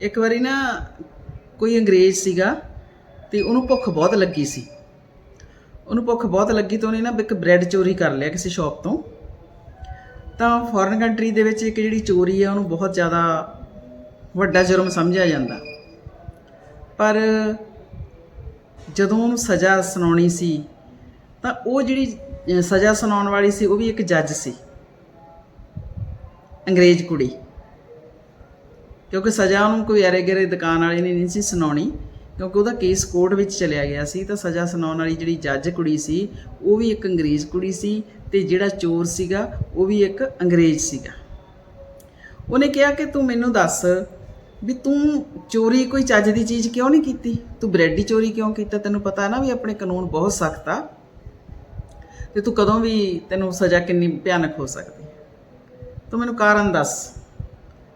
ਇੱਕ ਵਾਰੀ ਨਾ ਕੋਈ ਅੰਗਰੇਜ਼ ਸੀਗਾ ਤੇ ਉਹਨੂੰ ਭੁੱਖ ਬਹੁਤ ਲੱਗੀ ਸੀ। ਉਹਨੂੰ ਭੁੱਖ ਬਹੁਤ ਲੱਗੀ ਤਾਂ ਉਹਨੇ ਨਾ ਇੱਕ ਬ੍ਰੈਡ ਚੋਰੀ ਕਰ ਲਿਆ ਕਿਸੇ ਸ਼ਾਪ ਤੋਂ। ਤਾਂ ਫੋਰਨ ਕੰਟਰੀ ਦੇ ਵਿੱਚ ਇੱਕ ਜਿਹੜੀ ਚੋਰੀ ਹੈ ਉਹਨੂੰ ਬਹੁਤ ਜ਼ਿਆਦਾ ਵੱਡਾ ਜੁਰਮ ਸਮਝਿਆ ਜਾਂਦਾ। ਪਰ ਜਦੋਂ ਉਹਨੂੰ ਸਜ਼ਾ ਸੁਣਾਉਣੀ ਸੀ, ਤਾਂ ਉਹ ਜਿਹੜੀ ਸਜ਼ਾ ਸੁਣਾਉਣ ਵਾਲੀ ਸੀ, ਉਹ ਵੀ ਇੱਕ ਜੱਜ ਸੀ। ਅੰਗਰੇਜ਼ ਕੁੜੀ। ਕਿਉਂਕਿ ਸਜ਼ਾ ਉਹਨੂੰ ਕੋਈ ਐਰੇ ਗਰੇ ਦੁਕਾਨ ਵਾਲੇ ਨੇ ਨਹੀਂ ਸੀ ਸੁਣਾਉਣੀ, ਕਿਉਂਕਿ ਉਹਦਾ ਕੇਸ ਕੋਰਟ ਵਿੱਚ ਚਲਿਆ ਗਿਆ ਸੀ, ਤਾਂ ਸਜ਼ਾ ਸੁਣਾਉਣ ਵਾਲੀ ਜਿਹੜੀ ਜੱਜ ਕੁੜੀ ਸੀ, ਉਹ ਵੀ ਇੱਕ ਅੰਗਰੇਜ਼ ਕੁੜੀ ਸੀ ਤੇ ਜਿਹੜਾ ਚੋਰ ਸੀਗਾ, ਉਹ ਵੀ ਇੱਕ ਅੰਗਰੇਜ਼ ਸੀਗਾ। ਉਹਨੇ ਕਿਹਾ ਕਿ ਤੂੰ ਮੈਨੂੰ ਦੱਸ ਵੀ ਤੂੰ ਚੋਰੀ ਕੋਈ ਚੱਜ ਦੀ ਚੀਜ਼ ਕਿਉਂ ਨਹੀਂ ਕੀਤੀ? ਤੂੰ ਬ੍ਰੈਡ ਦੀ ਚੋਰੀ ਕਿਉਂ ਕੀਤਾ? ਤੈਨੂੰ ਪਤਾ ਨਾ ਵੀ ਆਪਣੇ ਕਾਨੂੰਨ ਬਹੁਤ ਸਖਤ ਆ। ਤੇ ਤੂੰ ਕਦੋਂ ਵੀ ਤੈਨੂੰ ਸਜ਼ਾ ਕਿੰਨੀ ਭਿਆਨਕ ਹੋ ਸਕਦੀ? ਤੂੰ ਮੈਨੂੰ ਕਾਰਨ ਦੱਸ।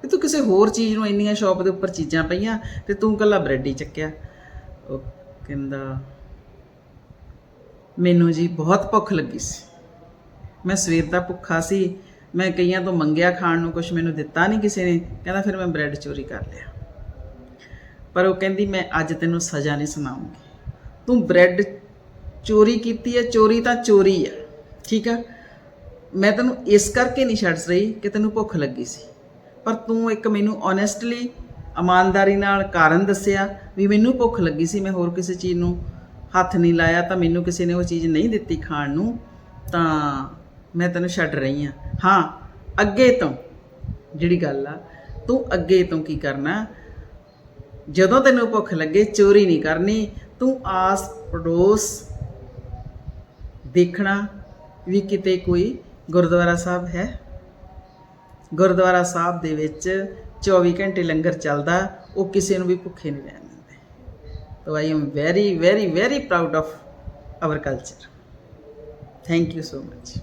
ਵੀ ਤੂੰ ਕਿਸੇ ਹੋਰ ਚੀਜ਼ ਨੂੰ ਇੰਨੀਆਂ ਸ਼ਾਪ ਦੇ ਉੱਪਰ ਚੀਜ਼ਾਂ ਪਈਆਂ ਤੇ ਤੂੰ ਕੱਲਾ ਬ੍ਰੈਡ ਹੀ ਚੱਕਿਆ। ਉਹ ਕਹਿੰਦਾ, ਮੈਨੂੰ ਜੀ ਬਹੁਤ ਭੁੱਖ ਲੱਗੀ ਸੀ। ਮੈਂ ਸਵੇਰ ਦਾ ਭੁੱਖਾ ਸੀ। ਮੈਂ ਕਈਆਂ ਤੋਂ ਮੰਗਿਆ ਖਾਣ ਨੂੰ ਕੁਝ ਮੈਨੂੰ ਦਿੱਤਾ ਨਹੀਂ ਕਿਸੇ ਨੇ। ਕਹਿੰਦਾ, ਫਿਰ ਮੈਂ ਬ੍ਰੈਡ ਚੋਰੀ ਕਰ ਲਿਆ। ਪਰ ਉਹ ਕਹਿੰਦੀ, ਮੈਂ ਅੱਜ ਤੈਨੂੰ ਸਜ਼ਾ ਨਹੀਂ ਸੁਣਾਉਂਗੀ। ਤੂੰ ਬ੍ਰੈਡ ਚੋਰੀ ਕੀਤੀ ਹੈ, ਚੋਰੀ ਤਾਂ ਚੋਰੀ ਹੈ। ਠੀਕ ਹੈ ਮੈਂ ਤੈਨੂੰ ਇਸ ਕਰਕੇ ਨਹੀਂ ਛੱਡ ਰਹੀ ਕਿ ਤੈਨੂੰ ਭੁੱਖ ਲੱਗੀ ਸੀ। ਪਰ ਤੂੰ ਇੱਕ ਮੈਨੂੰ ਓਨੈਸਟਲੀ ਇਮਾਨਦਾਰੀ ਨਾਲ ਕਾਰਨ ਦੱਸਿਆ ਵੀ ਮੈਨੂੰ ਭੁੱਖ ਲੱਗੀ ਸੀ, ਮੈਂ ਹੋਰ ਕਿਸੇ ਚੀਜ਼ ਨੂੰ ਹੱਥ ਨਹੀਂ ਲਾਇਆ ਤਾਂ ਮੈਨੂੰ ਕਿਸੇ ਨੇ ਉਹ ਚੀਜ਼ ਨਹੀਂ ਦਿੱਤੀ ਖਾਣ ਨੂੰ, ਤਾਂ ਮੈਂ ਤੈਨੂੰ ਛੱਡ ਰਹੀ ਹਾਂ। ਹਾਂ, ਅੱਗੇ ਤੋਂ ਜਿਹੜੀ ਗੱਲ ਆ, ਤੂੰ ਅੱਗੇ ਤੋਂ ਕੀ ਕਰਨਾ? ਜਦੋਂ ਤੈਨੂੰ ਭੁੱਖ ਲੱਗੇ, ਚੋਰੀ ਨਹੀਂ ਕਰਨੀ, ਤੂੰ ਆਸ ਪੜੋਸ ਦੇਖਣਾ ਵੀ ਕਿਤੇ ਕੋਈ ਗੁਰਦੁਆਰਾ ਸਾਹਿਬ ਹੈ? ਗੁਰਦੁਆਰਾ ਸਾਹਿਬ ਦੇ ਵਿੱਚ 24 ਘੰਟੇ ਲੰਗਰ ਚੱਲਦਾ, ਉਹ ਕਿਸੇ ਨੂੰ ਵੀ ਭੁੱਖੇ ਨਹੀਂ ਰਹਿਣ ਦਿੰਦੇ। ਤੋ I am very very very proud of our culture thank you so much